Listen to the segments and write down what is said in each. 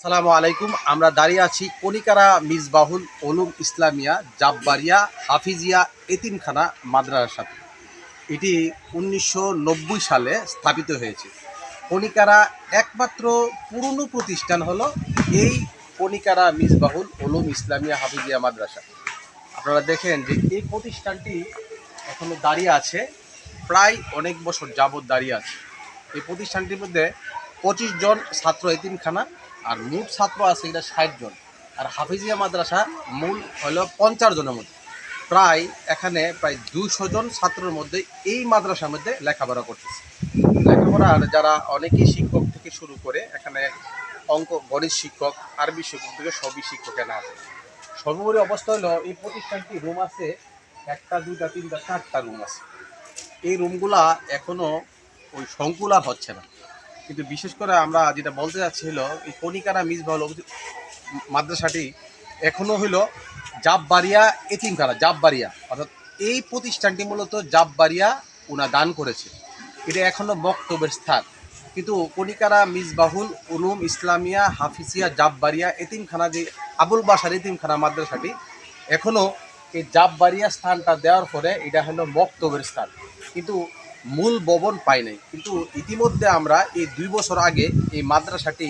আসসালামু আলাইকুম। আমরা দাঁড়িয়ে আছি কনিকারা মিসবাহুল ওলুম ইসলামিয়া, জাব্বারিয়া, হাফিজিয়া, এতিমখানা মাদ্রাসাতে এটি উনিশশো নব্বই সালে স্থাপিত হয়েছে। কনিকারা একমাত্র পুরনো প্রতিষ্ঠান হলো এই কনিকারা মিসবাহুল ওলুম ইসলামিয়া হাফিজিয়া মাদ্রাসা। আপনারা দেখেন যে এই প্রতিষ্ঠানটি এখনও দাঁড়িয়ে আছে, প্রায় অনেক বছর যাবৎ দাঁড়িয়ে আছে। এই প্রতিষ্ঠানটির মধ্যে পঁচিশ জন ছাত্র এতিমখানা আর মোট ছাত্র আছে এটা ষাট জন। আর হাফিজিয়া মাদ্রাসা মূল হলো পঞ্চাশ জনের মধ্যে। প্রায় এখানে প্রায় দুইশো জন ছাত্রের মধ্যে এই মাদ্রাসার মধ্যে লেখাপড়া করতেছে। লেখাপড়ার যারা অনেকেই শিক্ষক থেকে শুরু করে এখানে অঙ্ক, গণিত শিক্ষক, আরবি শিক্ষক থেকে সবই শিক্ষকের আছে। সর্বোপরি অবস্থা হলো এই প্রতিষ্ঠানটি রুম আছে, একটা, দুইটা, তিনটা, চারটা রুম আছে। এই রুমগুলা এখনও ওই সংকুলা হচ্ছে না। কিন্তু বিশেষ করে আমরা যেটা বলতে যাচ্ছি হলো এই কনিকারা মিসবাহুল অবধি- মাদ্রাসাটি এখনও হলো জাববাড়িয়া এতিমখানা, জাববাড়িয়া। অর্থাৎ এই প্রতিষ্ঠানটি মূলত জাববাড়িয়া উনা দান করেছে। এটা এখনও বক্তব্যের স্থান। কিন্তু কনিকারা মিসবাহুল উলুম ইসলামিয়া হাফিজিয়া জাববাড়িয়া এতিমখানা যে আবুল বাসার এতিমখানা মাদ্রাসাটি এখনও এই জাববাড়িয়া স্থানটা দেওয়ার পরে এটা হলো বক্তব্যের স্থান। কিন্তু মূল ভবন পাই নাই। কিন্তু ইতিমধ্যে আমরা এই দুই বছর আগে এই মাদ্রাসাটি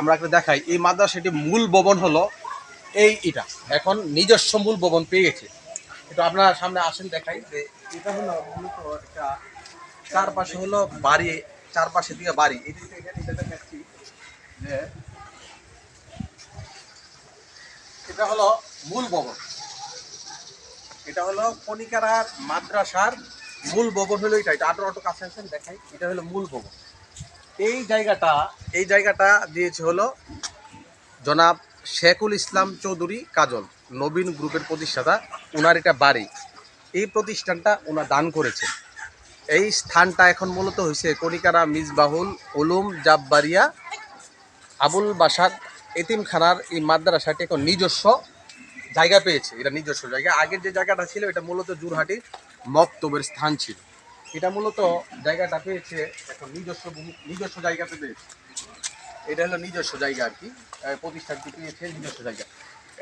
আমরা দেখাই, এই মাদ্রাসাটি মূল ভবন হলো এই এটা এখন নিজস্ব মূল ভবন পেয়ে গেছে। এটা আপনার সামনে আসেন দেখাই যে এটা হলো মূলত একটা চারপাশে হলো বাড়ি, চারপাশে দিকে বাড়ি। যে এটা হলো মূল ভবন। এটা হলো কনিকারার মাদ্রাসার মূল ভবন হলো এটা এটা আটো কাছে আছেন দেখাই। এটা হলো মূল ভবন এই জায়গাটা এই জায়গাটা দিয়েছে হলো জনাব শেখুল ইসলাম চৌধুরী কাজল, নবীন গ্রুপের প্রতিষ্ঠাতা। ওনার এটা বাড়ি। এই প্রতিষ্ঠানটা ওনার দান করেছে এই স্থানটা এখন মূলত হয়েছে কনিকারা মিসবাহুল উলুম জাববারিয়া, আবুল বাসার এতিমখানার এই মাদ্রাসাটি এখন নিজস্ব। জায়গা পেয়েছে, এটা নিজস্ব জায়গা। আগের যে জায়গাটা ছিল, এটা মূলত জুরহাটির মক্তবের স্থান ছিল। এটা মূলত জায়গাটা পেয়েছে, এখন নিজস্ব নিজস্ব জায়গাতে পেয়েছে। এটা হলো নিজস্ব জায়গা আর কি প্রতিষ্ঠানটি পেয়েছে নিজস্ব জায়গা।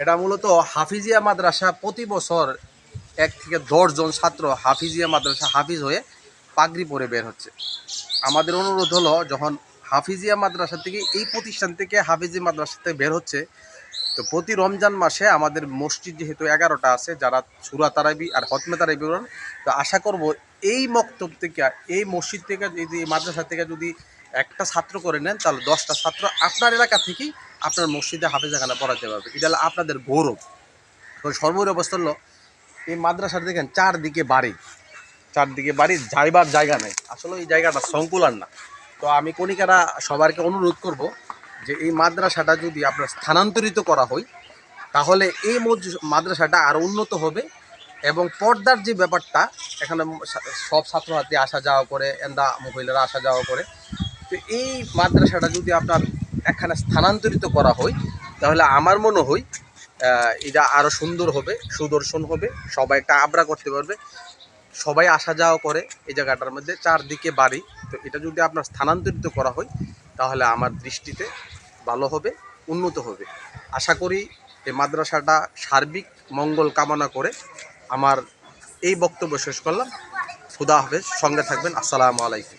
এটা মূলত হাফিজিয়া মাদ্রাসা প্রতি বছর এক থেকে দশজন ছাত্র হাফিজিয়া মাদ্রাসা হাফিজ হয়ে পাগড়ি পরে বের হচ্ছে। আমাদের অনুরোধ হলো, যখন হাফিজিয়া মাদ্রাসা থেকে এই প্রতিষ্ঠান থেকে হাফিজি মাদ্রাসা থেকে বের হচ্ছে তো প্রতি রমজান মাসে আমাদের মসজিদ যেহেতু এগারোটা আছে যারা সুরা তারাবি আর হতমে তারাবি পড়েন, তো আশা করব এই মক্তব থেকে এই মসজিদ থেকে যদি মাদ্রাসা থেকে যদি একটা ছাত্র করে নেন তাহলে দশটা ছাত্র আপনার এলাকা থেকেই আপনার মসজিদে হাফিজাখানা পড়াতে পারবে। এটা হলো আপনাদের গৌরব। তো সর্বোপরি অবস্থা হলো এই মাদ্রাসার দেখেন চারদিকে বাড়ি। চারদিকে বাড়ি যাইবার জায়গা নেই। আসলে এই জায়গাটা সংকুলার না। তো আমি কণিকারা সবারকে অনুরোধ করব যে এই মাদ্রাসাটা যদি আপনার স্থানান্তরিত করা হয়, তাহলে এই মাদ্রাসাটা আরও উন্নত হবে এবং পর্দার যে ব্যাপারটা, এখানে সব ছাত্রছাত্রী আসা যাওয়া করে, এন্দা মহিলারা আসা যাওয়া করে, তো এই মাদ্রাসাটা যদি আপনার এখানে স্থানান্তরিত করা হয়, তাহলে আমার মনে হয় এটা আরও সুন্দর হবে, সুদর্শন হবে, সবাই একটা আবরা করতে পারবে। সবাই আসা যাওয়া করে এই জায়গাটার মধ্যে, চারদিকে বাড়ি। তো এটা যদি আপনার স্থানান্তরিত করা হয়, তাহলে আমার দৃষ্টিতে ভালো হবে, উন্নত হবে। আশা করি এই মাদ্রাসাটা সার্বিক মঙ্গল কামনা করে আমার এই বক্তব্য শেষ করলাম। খুদা হাফেজ, সঙ্গে থাকবেন। আসসালামু আলাইকুম।